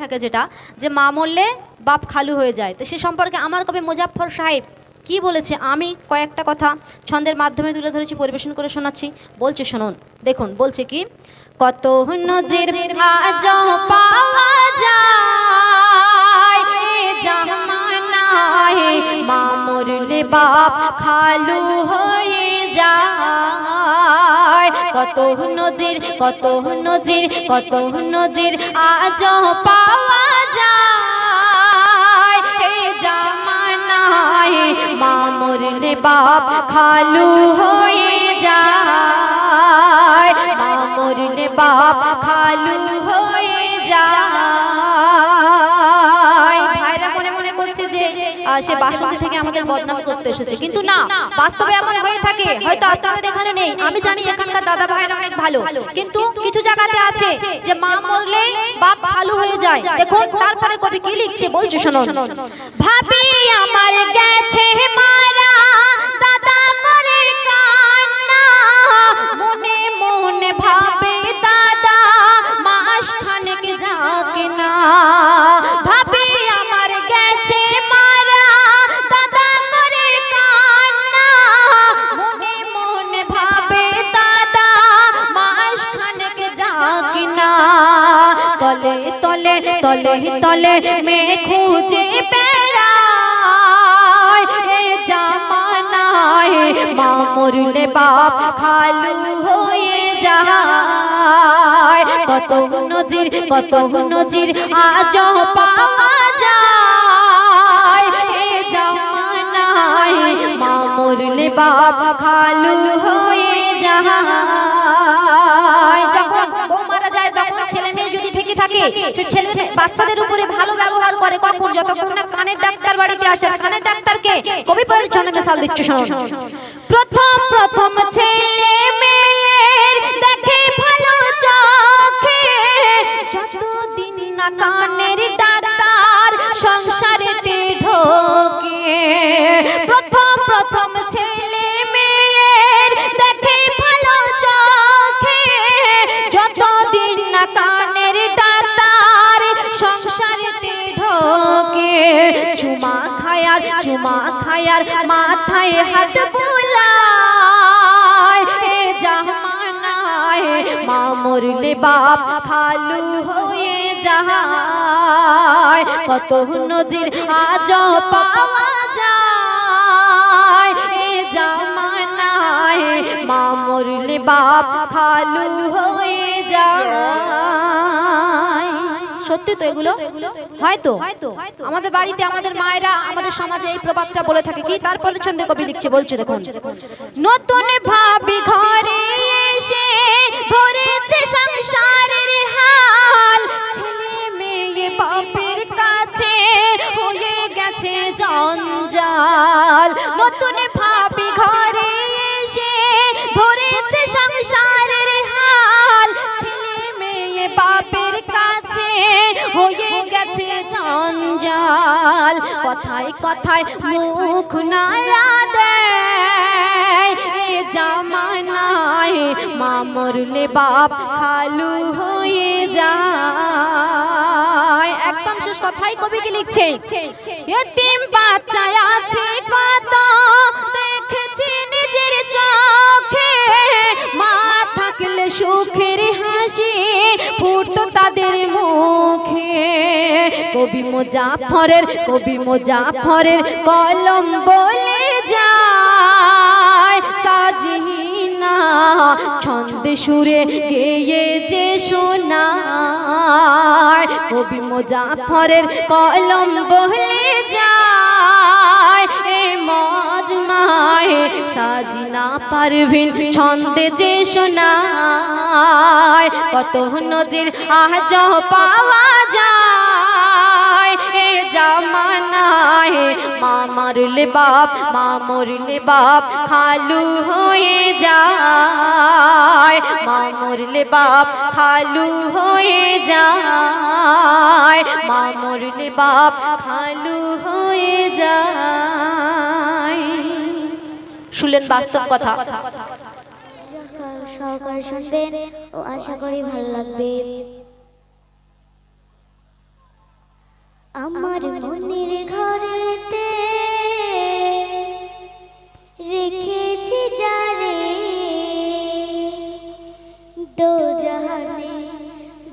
থাকে যেটা, যে মা মরলে বাপ খালু হয়ে যায়। তো সে সম্পর্কে আমার কবি মুজাফর সাহেব কি বলেছে? আমি কয়েকটা কথা ছন্দের মাধ্যমে তুলে ধরেছি, পরিবেশন করে শোনাচ্ছি। বলছে, শুনুন, দেখুন, বলছে কি? কত নজির মা মরলে বাপ খালু হয়ে যায়। কত নজির কত নজির কত নজির আজ পাওয়া যায়। হে জামানায় মা মরলে বাপ খালু হয়ে যায়। মা মরলে বাপ খালু হয়ে যায়। সে বাসন্তী থেকে আমাদের বদনাম করতে এসেছে। কিন্তু না বাস্তবে এমন হয়ে থাকে হয়তো আপনাদের এখানে নেই। আমি জানি এখানকার দাদা ভাইরা অনেক ভালো। কিন্তু কিছু জায়গাতে আছে যে মা মরলে বাপ ভালো হয়ে যায়। দেখুন তারপরে কবি কি লিখছে? বলছে শুনুন। ভাবি আমার গেছে মারা তলে তলে মে খুঁজে বেড়ায়। জামানায় মা মরলে বাপ খালু হয়ে যায়। কত নজির কত নজির আজ পাওয়া মা মরলে বাপ খালু হয়ে থেকে ছেলে বাচ্চাদের উপরে ভালো ব্যবহার করে কখন? যতক্ষণ না কানের ডাক্তার বাড়িতে আসে, কানের ডাক্তারকে কবি পরিচ্ছন্ন মেশাল দিচ্ছ শুনুন প্রথম প্রথম ছেলে মেয়ের দেখে ভালো চোখে, যতদিন না কানের ডাক্তার সংসারেতে চুমা খায়ার মাথায় হাত বুলায়। জামানায় মা মরলে বাপ খালু হয়ে যায়। কত নজির আজ পাওয়া যায়। জামানায় মা মরলে বাপ খালু হয়ে সত্যি তো এগুলো? হয়তো। আমাদের বাড়িতে আমাদের মায়েরা, আমাদের সমাজে এই প্রবাদটা বলে থাকে। কি? তার ছন্দে কবি লিখছে, বলছে দেখুন। নতুন ভাবি কথায় কথায় মুখ নাড়া দেয় জামানায় মা মরলে বাপ খালু হয়ে যায়। একদম শেষ কথাই কবি কি লিখছে? এতিম বাচ্চা আছে কত, দেখেছি নিজের চোখে। মা থাকলে সুখের হাসি ফুটো তাদের মুখে কবি মোজাফরের কবি মোজাফরের কলম বলে যায়, সাজিনা ছন্দে সুরে গেয়ে যে শোনায় কবি মোজাফরের কলম বলে যায়, এ মজমায় সাজিনা পারভিন ছন্দে যে শোনায় কত নজির আজ পাওয়া যায়। জামানায় মা মারলে বাপ মা মরলে বাপ খালু হয়ে যায় মা মরলে বাপ খালু হয়ে যায় মা মরলে বাপ খালু হয়ে যায় শুনলেন বাস্তব কথা সহকারে শুনবেন ও আশা করি ভালো লাগবে আমার মনের ঘরেতে রেখেছি যারে দো জাহানে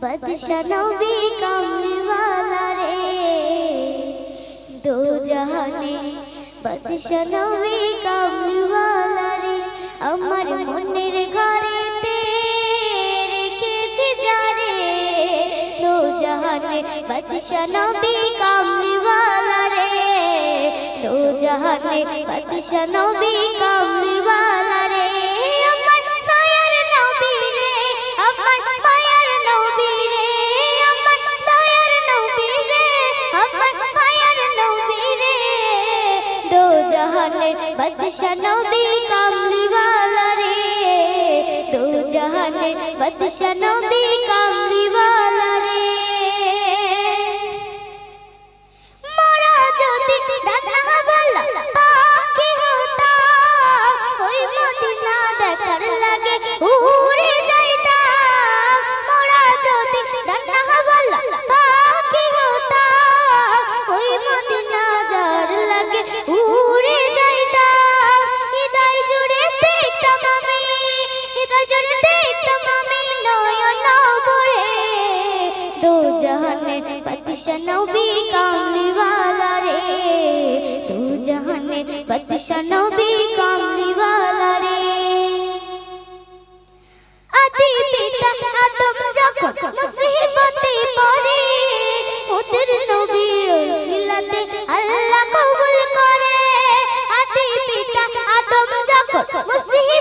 বদশা নবী কামলিওয়ালা রে। দো জাহানে বদশা নবী কামলিওয়ালা রে। আমার মনের ঘরেতে জাহানে বদশা নবী কামলিওয়ালা রে। দো জাহানে বদশা নবী কামলিওয়ালা রে। আমার দয়ার নবী রে, আমার মায়ার নবী রে। আমার দয়ার নবী রে, আমার মায়ার নবী রে। দো জাহানে বদশা নবী কামলিওয়ালা রে। দো জাহানে বদশা নবী কামলিওয়ালা জাহানে বাদশা নবী কামলিওয়ালা রে আদি পিতা আদম যখন মুসিবতে পড়ে, ওদের নবী ওসিলাতে আল্লাহ কবুল করে। আদি পিতা আদম যখন মুসিবতে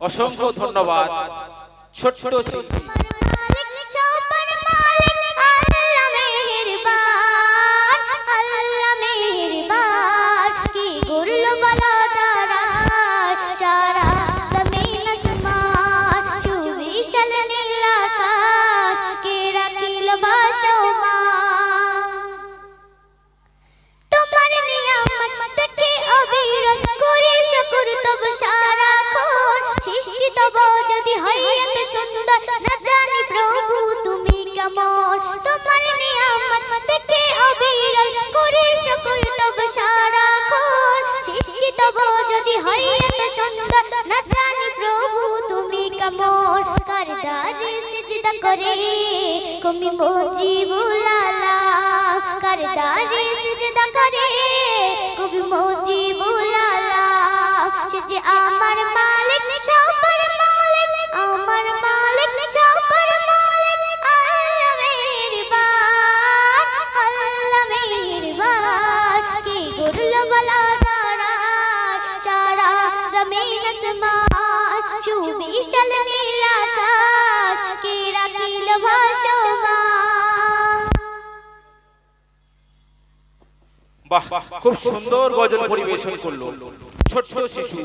অসংখ্য ধন্যবাদ। ছোট্ট শিল্পী। করে কমি মোজি বুলালা করদারে সিজদা করে কবি মোজি বুলালা সে আমার মালিক, সবার মালিক, আমার মালিক, সবার মালিক, আল্লাহ মেহেরবান আল্লাহ মেহেরবান। কি করল বলা তারা সারা জমিন আসমান নীল আকাশ কে রাখিল ভাসমান? বাহ খুব সুন্দর গজল পরিবেশন করল। ছোট্ট শিশু।